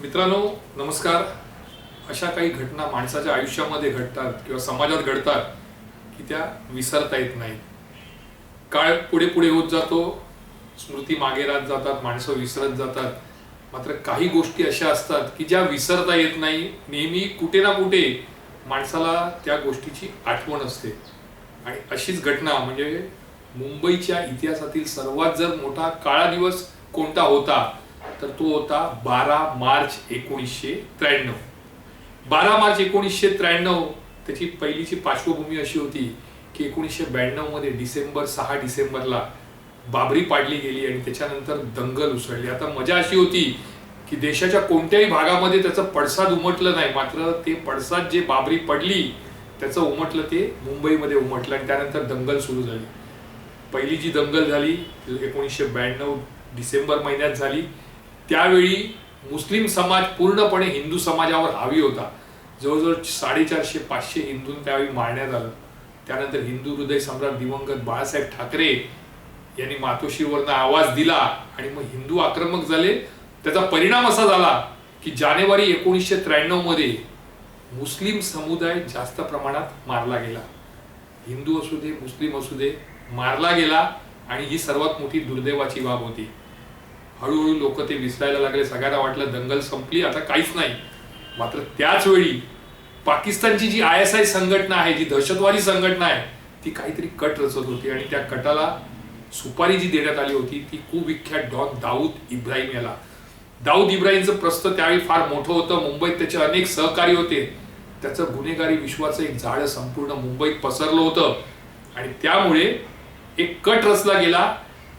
मित्रांनो नमस्कार. अशा काही घटना माणसाच्या आयुष्यामध्ये घडतात किंवा समाजात घडतात की त्या विसरता येत नाहीत. काळ पुढे पुढे होत जातो स्मृती मागे राहत जातात माणसं विसरत जातात. मात्र काही गोष्टी अशा असतात की ज्या विसरता येत नाही नेहमी कुठे ना कुठे माणसाला त्या गोष्टीची आठवण असते. आणि अशीच घटना म्हणजे मुंबईच्या इतिहासातील सर्वात जर मोठा काळा दिवस कोणता होता तर तो होता बारा मार्च एकोणीसशे त्र्याण्णव. बारा मार्च एकोणीसशे त्र्याण्णव त्याची पहिलीची पार्श्वभूमी अशी होती की एकोणीसशे ब्याण्णवमध्ये डिसेंबर सहा डिसेंबरला बाबरी पाडली गेली आणि त्याच्यानंतर दंगल उसळली. आता मजा अशी होती की देशाच्या कोणत्याही भागामध्ये त्याचं पडसाद उमटलं नाही. मात्र ते पडसाद जे बाबरी पडली त्याचं उमटलं ते मुंबईमध्ये उमटलं आणि त्यानंतर दंगल सुरू झाली. पहिली जी दंगल झाली एकोणीसशे ब्याण्णव डिसेंबर महिन्यात झाली. त्यावेळी मुस्लिम समाज पूर्णपणे हिंदू समाजावर हावी होता. जवळजवळ साडेचारशे पाचशे हिंदू त्यावेळी मारण्यात आलं. त्यानंतर हिंदू हृदय सम्राट दिवंगत बाळासाहेब ठाकरे यांनी मातोश्रीवरनं आवाज दिला आणि मग हिंदू आक्रमक झाले. त्याचा परिणाम असा झाला की जानेवारी एकोणीसशे त्र्याण्णवमध्ये मुस्लिम समुदाय जास्त प्रमाणात मारला गेला. हिंदू असू दे मुस्लिम असू दे मारला गेला आणि ही सर्वात मोठी दुर्दैवाची बाब होती. हळूहळू लोक ते विसरायला लागले. सगळ्यांना वाटलं दंगल संपली. आता काहीच नाही. मात्र त्याच वेळी पाकिस्तानची जी आय एस आय संघटना आहे जी दहशतवादी संघटना आहे ती काहीतरी कट रचत होती आणि त्या कटाला सुपारी जी देण्यात आली होती ती कुविख्यात डॉन दाऊद इब्राहिम याला. दाऊद इब्राहिमचं प्रस्त त्यावेळी फार मोठं होतं. मुंबईत त्याचे अनेक सहकारी होते. त्याचं गुन्हेगारी विश्वाचं एक जाळं संपूर्ण मुंबईत पसरलं होतं. आणि त्यामुळे एक कट रचला गेला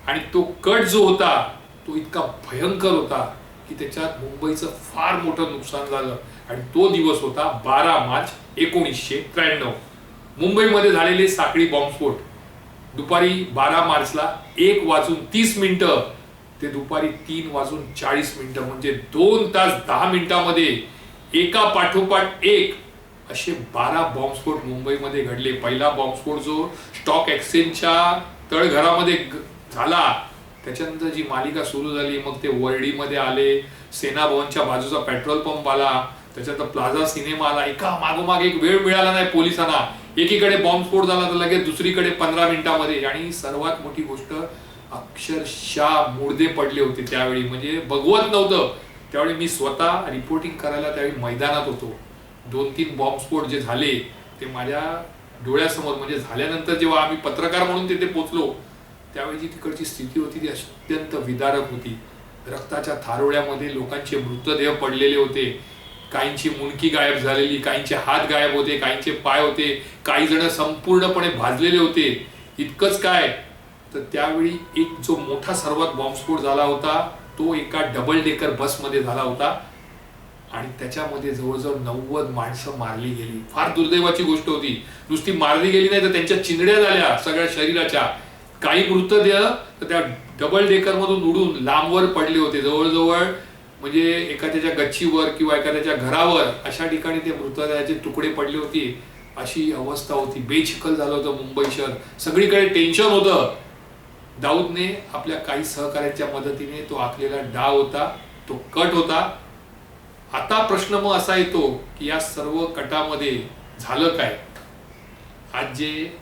आणि तो कट जो होता तो इतका भयंकर होता की त्याच्यात मुंबईचं फार मोठं नुकसान झालं. आणि तो दिवस होता बारा मार्च एकोणीसशे त्र्याण्णव. मुंबईमध्ये झालेले साखळी बॉम्बस्फोट. दुपारी बारा मार्चला एक वाजून तीस मिनिटं. ते दुपारी तीन वाजून चाळीस मिनिटं म्हणजे दोन तास दहा मिनिटामध्ये एका पाठोपाठ एक असे बारा बॉम्बस्फोट मुंबईमध्ये घडले. पहिला बॉम्बस्फोट जो स्टॉक एक्सचेंजच्या तळघरामध्ये झाला. त्याच्यानंतर जी मालिका सुरू झाली मग ते वर्डीमध्ये आले सेना भवनच्या बाजूचा पेट्रोल पंप आला त्याच्यानंतर प्लाझा सिनेमा आला एका मागोमाग एक वेळ मिळाला नाही पोलिसांना. एकीकडे बॉम्बस्फोट झाला तर लगेच दुसरीकडे पंधरा मिनिटामध्ये. आणि सर्वात मोठी गोष्ट अक्षरशः मुडदे पडले होते त्यावेळी. म्हणजे बघवत नव्हतं. त्यावेळी मी स्वतः रिपोर्टिंग करायला त्यावेळी मैदानात होतो. दोन तीन बॉम्बस्फोट जे झाले ते माझ्या डोळ्यासमोर म्हणजे झाल्यानंतर जेव्हा आम्ही पत्रकार म्हणून तिथे पोचलो त्यावेळी जी तिकडची स्थिती होती ती अत्यंत विदारक होती. रक्ताच्या थारोळ्यामध्ये लोकांचे मृतदेह पडलेले होते. काहींची मुंडकी गायब झालेली काहींचे हात गायब होते काहींचे पाय होते काही जण संपूर्णपणे भाजलेले होते. इतकंच काय? तर त्यावेळी एक जो मोठा सर्वात बॉम्बस्फोट झाला होता तो एका डबल डेकर बसमध्ये झाला होता. आणि त्याच्यामध्ये जवळजवळ नव्वद माणसं मारली गेली. फार दुर्दैवाची गोष्ट होती. नुसती मारली गेली नाही तर त्यांच्या चिंधड्या झाल्या सगळ्या शरीराच्या. काही मृतदेह तर त्या डबल डेकर मधून उडून लांबवर पडले होते. जवळजवळ म्हणजे एखाद्याच्या गच्चीवर किंवा एखाद्याच्या घरावर अशा ठिकाणी ते मृतदेहाचे तुकडे पडले होते. अशी अवस्था होती. बेचिखल झालं होतं मुंबई शहर. सगळीकडे टेन्शन होतं. दाऊदने आपल्या काही सहकार्याच्या मदतीने तो आखलेला डाव होता. तो कट होता. आता प्रश्न मग असा येतो की या सर्व कटामध्ये झालं काय? आज जे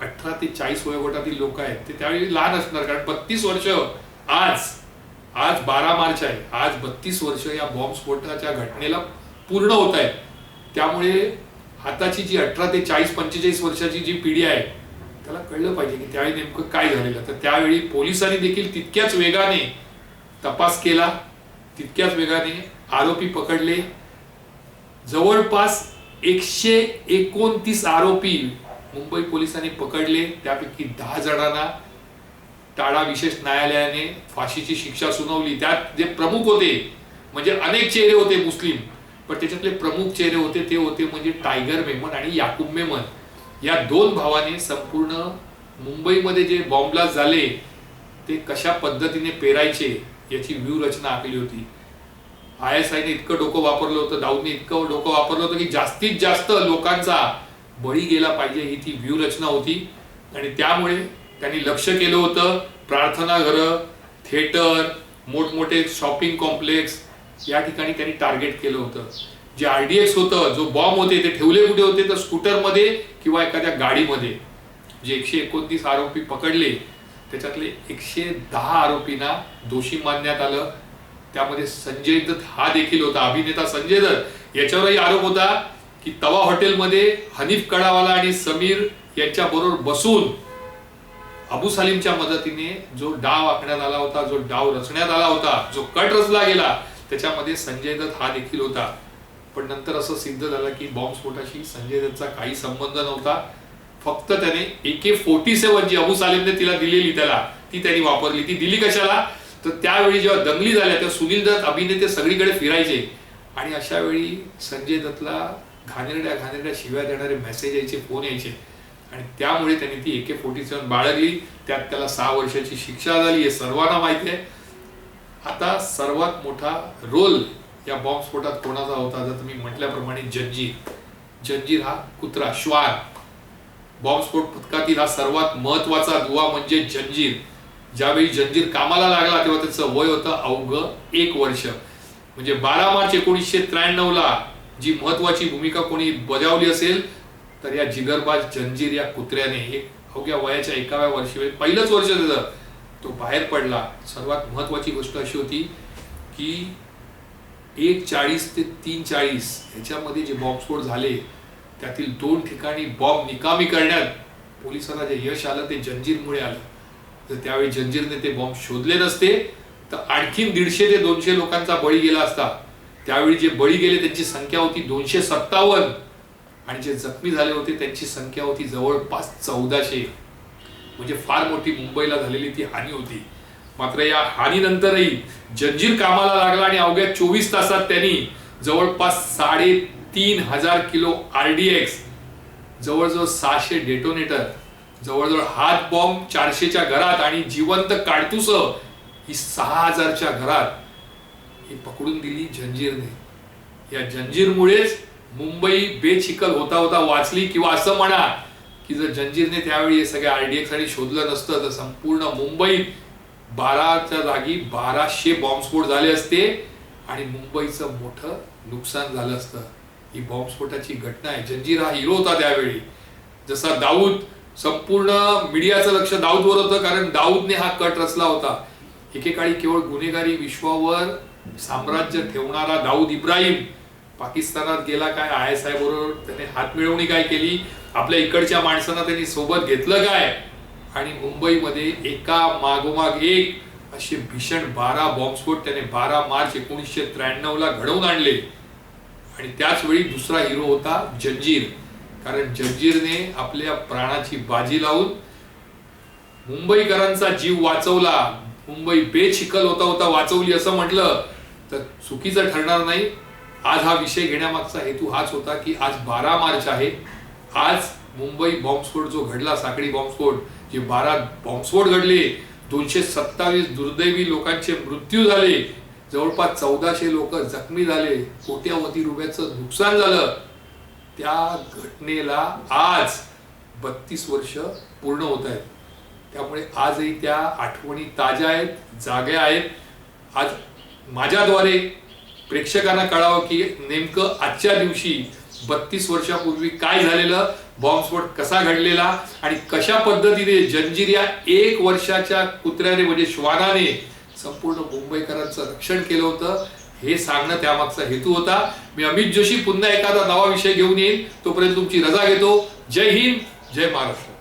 अठरा ते चाळीस वयोगटातील लोक आहेत ते त्यावेळी लहान असणार. कारण बत्तीस वर्ष आज आज बारा मार्च आहे. आज बत्तीस वर्ष या बॉम्बस्फोटाच्या घटनेला पूर्ण होत आहे त्यामुळे आताची जी अठरा ते चाळीस पंचेचाळीस वर्षाची जी पिढी आहे त्याला कळलं पाहिजे की त्यावेळी नेमकं काय झालेलं. तर त्यावेळी पोलिसांनी देखील तितक्याच वेगाने तपास केला तितक्याच वेगाने आरोपी पकडले. जवळपास एकशे एकोणतीस आरोपी मुंबई पोलिसांनी पकडले. त्यापैकी दहा जणांना टाळा विशेष न्यायालयाने फाशीची शिक्षा सुनावली. त्यात जे प्रमुख होते म्हणजे अनेक चेहरे होते मुस्लिम पण त्याच्यातले प्रमुख चेहरे होते ते होते म्हणजे टायगर मेमन आणि याकूब मेमन. या दोन भावाने संपूर्ण मुंबईमध्ये जे बॉम्बलास्ट झाले ते कशा पद्धतीने पेरायचे याची व्यूहरचना आखली होती. आय एस आयने इतकं डोकं वापरलं होतं दाऊदने इतकं डोकं वापरलं होतं की जास्तीत जास्त लोकांचा बळी गेला पाहिजे ही ती व्यूहरचना होती. आणि त्यामुळे त्यांनी लक्ष केलं होतं. प्रार्थना घरं थिएटर मोठमोठे शॉपिंग कॉम्प्लेक्स या ठिकाणी त्यांनी टार्गेट केलं होतं. जे आरडीएक्स होतं जो बॉम्ब होते ते ठेवले कुठे होते? तर स्कूटरमध्ये किंवा एखाद्या गाडीमध्ये. जे एकशे एकोणतीस आरोपी पकडले त्याच्यातले एकशे दहा आरोपींना दोषी मानण्यात आलं. त्यामध्ये संजय दत्त हा देखील होता. अभिनेता संजय दत्त. याच्यावरही आरोप होता. की तवा हॉटेलमध्ये हनीफ कडावाला आणि समीर यांच्या बरोबर बसून अबू सालीमच्या मदतीने जो डाव आखण्यात आला होता जो डाव रचण्यात आला होता जो कट रचला गेला त्याच्यामध्ये संजय दत्त हा देखील होता. पण नंतर असं सिद्ध झालं की बॉम्बस्फोटाशी संजय दत्तचा काही संबंध नव्हता. फक्त त्याने ए के फोर्टी सेवन जी अबू सालीमने तिला दिलेली त्याला ती त्यांनी वापरली. ती दिली कशाला? तर त्यावेळी जेव्हा दंगली झाल्या तेव्हा सुनील दत्त अभिनेते सगळीकडे फिरायचे. आणि अशा वेळी संजय दत्तला घाणेरड्या घाणेरड्या शिव्या देणारे मेसेज यायचे फोन यायचे. आणि त्यामुळे त्यांनी ती ए के फोर्टी सेवन बाळगली. त्यात त्याला सहा वर्षाची शिक्षा झाली हे सर्वांना माहिती आहे. आता सर्वात मोठा रोल या बॉम्बस्फोटात कोणाचा होता? जर तुम्ही म्हटल्याप्रमाणे जंजीर जंजीर हा कुत्रा श्वार बॉम्बस्फोट पथकातील हा सर्वात महत्त्वाचा दुवा म्हणजे जंजीर. ज्यावेळी जंजीर कामाला लागला तेव्हा त्याचं वय होतं अवघ एक वर्ष. म्हणजे बारा मार्च एकोणीसशे त्र्याण्णव ला जी महत्वाची भूमिका कोणी बजावली असेल तर या जिगरबाज जंजीर या कुत्र्याने एक अवघ्या वयाच्या एकाव्या वर्षी पहिलंच वर्ष त्याचं तो बाहेर पडला. सर्वात महत्वाची गोष्ट अशी होती की एक चाळीस ते तीन चाळीस ह्याच्यामध्ये जे बॉम्बस्फोट झाले त्यातील दोन ठिकाणी बॉम्ब निकामी करण्यात पोलिसांना जे यश आलं ते जंजीरमुळे आलं. जर त्यावेळी जंजीरने ते बॉम्ब शोधले नसते तर आणखीन दीडशे ते दोनशे लोकांचा बळी गेला असता. त्यावेळी जे बळी गेले त्यांची संख्या होती दोनशे सत्तावन्न. आणि जे जखमी झाले होते त्यांची संख्या होती जवळपास चौदाशे. म्हणजे फार मोठी मुंबईला झालेली ती हानी होती. मात्र या हानीनंतरही जंजीर कामाला लागला आणि अवघ्या चोवीस तासात त्यांनी जवळपास साडेतीन हजार किलो आरडीएक्स जवळजवळ सहाशे डेटोनेटर जवळजवळ हात बॉम्ब चारशेच्या घरात आणि जिवंत काडतुस ही सहा हजारच्या घरात ही पकडून दिली जंजीरने. या जंजीरमुळेच मुंबई बेचिकल होता होता वाचली किंवा असं म्हणा की जर जंजीरने त्यावेळी हे सगळे आरडीएक्स आणि शोधलं नसतं तर संपूर्ण मुंबईत बाराच्या जागी बाराशे बॉम्बस्फोट झाले असते आणि मुंबईचं मोठं नुकसान झालं असतं. ही बॉम्बस्फोटाची घटना आहे. जंजीर हा हिरो होता त्यावेळी. जसा दाऊद संपूर्ण मीडियाचं लक्ष दाऊदवर होतं कारण दाऊदने हा कट रचला होता. एकेकाळी केवळ गुन्हेगारी विश्वावर साम्राज्य ठेवणारा दाऊद इब्राहिम पाकिस्तानात गेला काय? आय एस आय बरोबर त्याने हात मिळवणी काय केली? आपल्या इकडच्या माणसांना त्यांनी सोबत घेतलं काय? आणि मुंबईमध्ये एका मागोमाग एक असे भीषण बारा बॉम्बस्फोट त्याने बारा मार्च एकोणीसशे त्र्याण्णव ला घडवून आणले. आणि त्याच वेळी दुसरा हिरो होता जंजीर. कारण जंजीरने आपल्या प्राणाची बाजी लावून मुंबईकरांचा जीव वाचवला. मुंबई बेचिकल होता होता वाचवली असं म्हटलं. तर चुकीचं ठरणार नाही आज हा विषय घेण्यामागचा हेतू हाच होता की आज बारा मार्च आहे. आज मुंबई बॉम्बस्फोट जो घडला साखळी बॉम्बस्फोट जे बारा बॉम्बस्फोट घडले दोनशे सत्तावीस दुर्दैवी लोकांचे मृत्यू झाले जवळपास चौदाशे लोक जखमी झाले कोट्यावधी रुपयाचं नुकसान झालं. त्या घटनेला आज बत्तीस वर्ष पूर्ण होत आहेत. त्यामुळे आजही त्या आठवणी ताज्या आहेत जाग्या आहेत. आज माझ्याद्वारे प्रेक्षकांना कळावं की नेमकं आजच्या दिवशी बत्तीस वर्षापूर्वी काय झालेलं बॉम्बस्फोट कसा घडलेला आणि कशा पद्धतीने जंजीर एक वर्षाच्या कुत्र्याने म्हणजे श्वानाने संपूर्ण मुंबईकरांचं रक्षण केलं होतं हे सांगणं त्यामागचा हेतू होता. मी अमित जोशी पुन्हा एखादा नवा विषय घेऊन येईन. तोपर्यंत तुमची रजा घेतो. जय हिंद जय महाराष्ट्र.